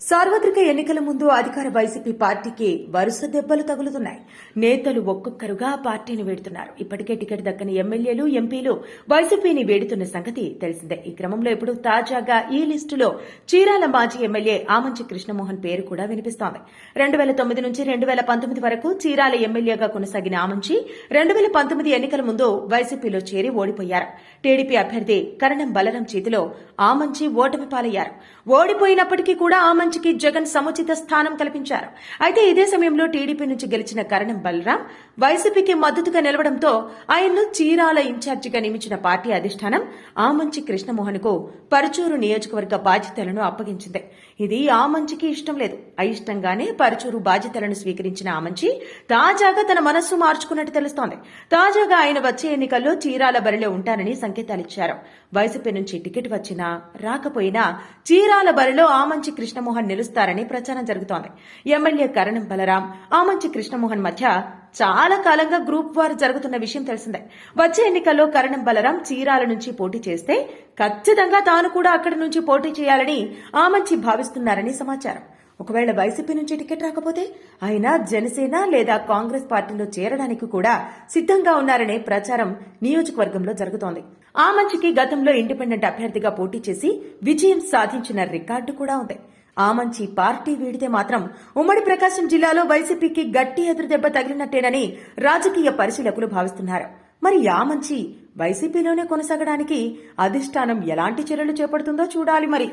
సార్వత్రిక ఎన్నికల ముందు అధికార వైసీపీ పార్టీకి వరుస దెబ్బలు తగులుతున్నాయి. నేతలు ఒక్కొక్కరుగా పార్టీని వేడుతున్నారు. ఇప్పటికే టికెట్ దక్కని ఎమ్మెల్యేలు ఎంపీలు వైసీపీని వేడుతున్న సంగతి తెలిసిందే. ఈ క్రమంలో ఇప్పుడు తాజాగా ఈ లిస్టులో చీరాల మాజీ ఎమ్మెల్యే ఆమంచి కృష్ణమోహన్ పేరు కూడా వినిపిస్తోంది. రెండు వేల తొమ్మిది నుంచి రెండు వేల పంతొమ్మిది వరకు చీరాల ఎమ్మెల్యేగా కొనసాగిన ఆమంచి రెండు వేల పంతొమ్మిది ఎన్నికల ముందు వైసీపీలో చేరి ఓడిపోయారు. టీడీపీ అభ్యర్థి కరణం బలరాం చేతిలో ఆమంచి ఓటమి పాలయ్యారు. ఓడిపోయినప్పటికీ కూడా ఆమంచికి జగన్ సముచిత స్థానం కల్పించారు. అయితే ఇదే సమయంలో టీడీపీ నుంచి గెలిచిన కరణం బలరాం వైసీపీకి మద్దతుగా నిలవడంతో ఆయన్ను చీరాల ఇన్ఛార్జిగా నియమించిన పార్టీ అధిష్టానం ఆమంచి కృష్ణమోహన్కు పరుచూరు నియోజకవర్గ బాధ్యతలను అప్పగించింది. ఇది ఆమంచికి ఇష్టం లేదు. అయిష్టంగానే పరుచూరు బాధ్యతలను స్వీకరించిన ఆమంచి తాజాగా తన మనస్సు మార్చుకున్నట్టు తెలుస్తోంది. తాజాగా ఆయన వచ్చే ఎన్నికల్లో చీరాల బరిలో ఉంటానని సంకేతాలిచ్చారు వైసీపీ నుంచి టికెట్ వచ్చినా రాకపోయినా చీరాల బరిలో ఆమంచి కృష్ణమోహన్ నిలుస్తారని ప్రచారం జరుగుతోంది. ఎమ్మెల్యే కరణం బలరాం ఆమంచి కృష్ణమోహన్ మధ్య చాలా కాలంగా గ్రూప్ వార్ జరుగుతున్న విషయం తెలిసిందే. వచ్చే ఎన్నికల్లో కరణం బలరాం చీరాల నుంచి పోటీ చేస్తే ఖచ్చితంగా తాను కూడా అక్కడి నుంచి పోటీ చేయాలని ఆమంచి భావిస్తున్నారని సమాచారం. ఒకవేళ వైసీపీ నుంచి టికెట్ రాకపోతే ఆయన జనసేన లేదా కాంగ్రెస్ పార్టీలో చేరడానికి కూడా సిద్ధంగా ఉన్నారనే ప్రచారం నియోజకవర్గంలో జరుగుతోంది. ఆ మంచికి గతంలో ఇండిపెండెంట్ అభ్యర్థిగా పోటీ చేసి విజయం సాధించిన రికార్డు కూడా ఉంది. ఆ మంచి పార్టీ వీడితే మాత్రం ఉమ్మడి ప్రకాశం జిల్లాలో వైసీపీకి గట్టి ఎదురుదెబ్బ తగిలినట్టేనని రాజకీయ పరిశీలకులు భావిస్తున్నారు. మరి ఆ మంచి వైసీపీలోనే కొనసాగడానికి అధిష్టానం ఎలాంటి చర్యలు చేపడుతుందో చూడాలి మరి.